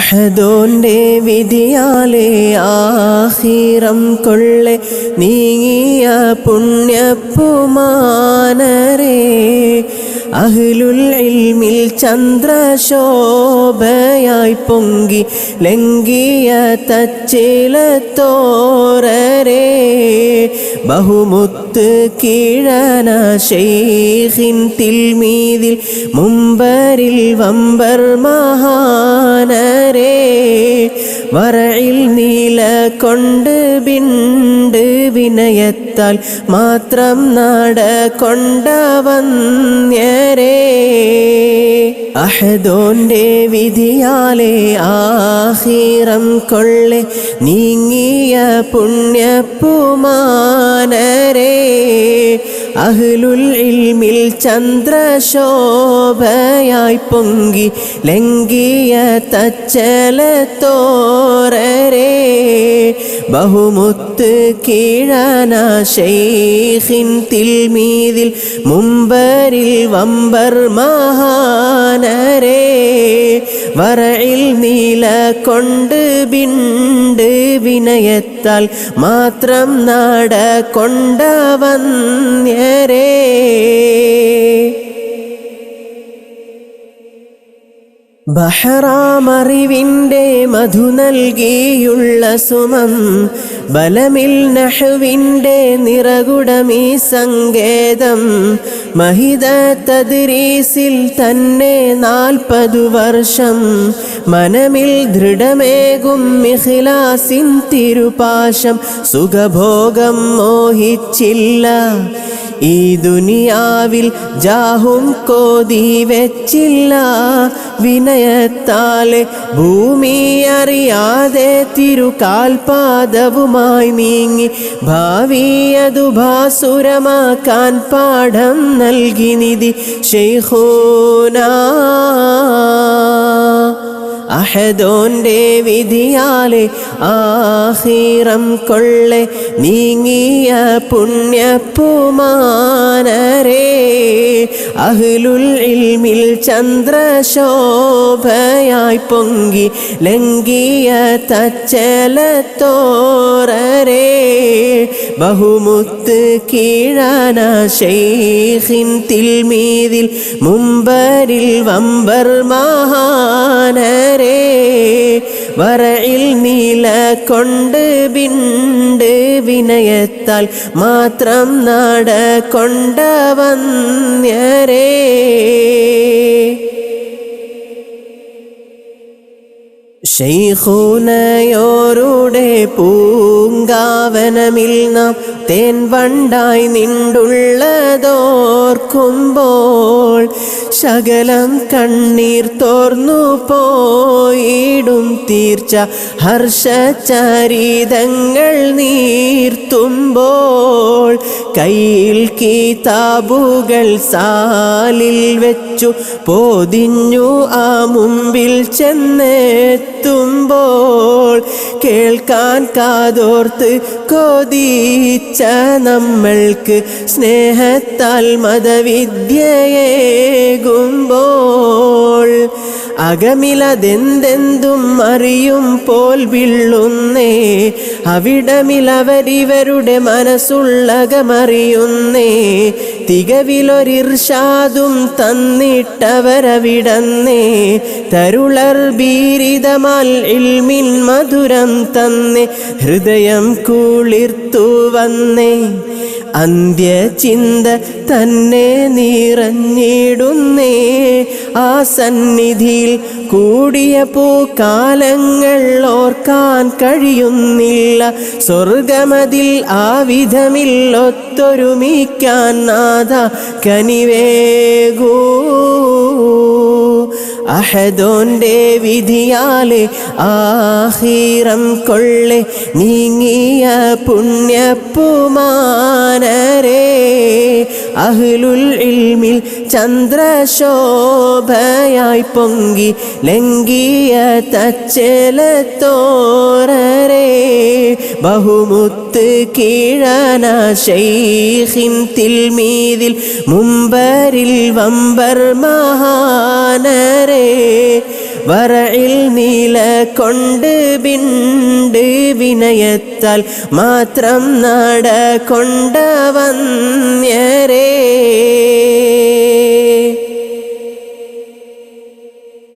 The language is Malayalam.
അഹദോന്റെ വിധിയാലെ ആഹിറം കൊള്ളെ നീങ്ങിയ പുണ്യപ്പുമാനരേ അഹ്ലുൽ ഇൽമിൽ ചന്ദ്രശോഭയായി പൊങ്കി ലംഘിയ തച്ചിലത്തോരരേ. ബഹുമുത്ത് കീഴന ഷെയ്ഖിൻ തിൽമീതിൽ മുമ്പരിൽ വമ്പർ മഹാനരേ വറയിൽ നീല കൊണ്ട് ബിണ്ട് വിനയത്താൽ മാത്രം നാട കൊണ്ടവന്യരേ അഹദോന്റെ വിധിയാലെ ആഹീറം കൊള്ളെ നീങ്ങിയ പുണ്യപ്പുമാനരേ അഹ്ലുൽ ഇൽമിൽ ചന്ദ്രശോഭയായി പൊങ്കി ലംഘിയ തച്ചലത്തോരരേ ബഹുമുത്ത് കീഴാന ഷെയ്ഖിൻ തിൽമീതിൽ മുമ്പരിൽ വമ്പർ മഹാനരേ. വറയിൽ നീല കൊണ്ട് ബിണ്ട് വിനയത്താൽ മാത്രം നാട കൊണ്ടവന്യരേ. ബഹറാമറിവിന്റെ മധു നൽകിയുള്ള സുമം ബലമിൽ നഹുവിന്റെ നിറകുടമീ സങ്കേതം മഹിത തദ്രീസിൽ തന്നെ നാൽപ്പതു വർഷം മനമിൽ ദൃഢമേകും മിഖിലാസിൻ തിരുപാശം സുഖഭോഗം മോഹിച്ചില്ല. ഈ ദുനിയാവിൽ ജാഹും കോതി വെച്ചില്ല. വിനയത്താലെ ഭൂമി അറിയാതെ തിരുകാൽപാദവുമായി നീങ്ങി ഭാവിയതു ഭാസുരമാക്കാൻ പാഠം നൽകി നിധി ഷെയ്ഖൂന അഹദോന്റെ വിധിയാലെ ആഹിറം കൊള്ളെ നീങ്ങിയ പുണ്യപ്പുമാനരേ അഹ്ലുൽ ഇൽമിൽ ചന്ദ്രശോഭയായി പൊങ്കി ലംഘിയ തച്ചലത്തോരരേ. ബഹുമുത്ത് കീഴാന ഷെയ്ഖിൻ തിൽമീതിൽ മുമ്പരിൽ വമ്പർ മഹാനരേ. വറയിൽ നീല കൊണ്ട് ബിണ്ട് വിനയത്താൽ മാത്രം നാട കൊണ്ടവന്യരേ. ശൈഖൂനയോരുടെ പൂങ്കാവനമിൽ നാം തേൻ വണ്ടായി നിണ്ടുള്ളതോർക്കുമ്പോൾ ശകലം കണ്ണീർ തോർന്നു പോയിടും തീർച്ച. ഹർഷചരിതങ്ങൾ നീർത്തുമ്പോൾ കയ്യിൽ കീതാബുകൾ സാലിൽ വെച്ചു പോതിഞ്ഞു ആ മുമ്പിൽ ചെന്നെത്തുമ്പോൾ കേൾക്കാൻ കാതോർത്ത് കൊതിച്ച നമ്മൾക്ക് സ്നേഹത്താൽ മതവിദ്യയേകുമ്പോൾ അകമിലതെന്തെന്തും അറിയും പോൽ വിള്ളുന്നേ. അവിടമിലവരിവരുടെ മനസ്സുള്ളകമറിയുന്നേ. തികവിലൊരിർഷാദും തന്നിട്ടവരവിടന്നേ. തരുളർ ബീരിതമാൽ ഇൽമിൻ മധുരം തന്നെ. ഹൃദയം കൂളിർത്തു വന്നേ. അന്ത്യചിന്ത തന്നെ നിറഞ്ഞിടുന്നേ. ആ സന്നിധിയിൽ കൂടിയ കാലങ്ങൾ ഓർക്കാൻ കഴിയുന്നില്ല. സ്വർഗമതിൽ ആ വിധമില്ലൊത്തൊരുമിക്കാൻ നാഥ കനിവേകൂ. അഹദോന്റെ വിധിയാലെ ആഹീറം കൊള്ളെ നീങ്ങിയ പുണ്യപ്പുമാനരേ. അഹ്ലുൽ ഇൽമിൽ ചന്ദ്രശോഭയായി പൊങ്കി ലംഘിയ തച്ചലത്തോരേ ബഹുമുത്ത് കീഴന ശൈഹിൻ തിൽമീതിൽ മുമ്പരിൽ വമ്പർ മഹാനരേ. വറയിൽ നീല കൊണ്ട് ബിണ്ട് വിനയത്താൽ മാത്രം നാട കൊണ്ട വന്യരേ.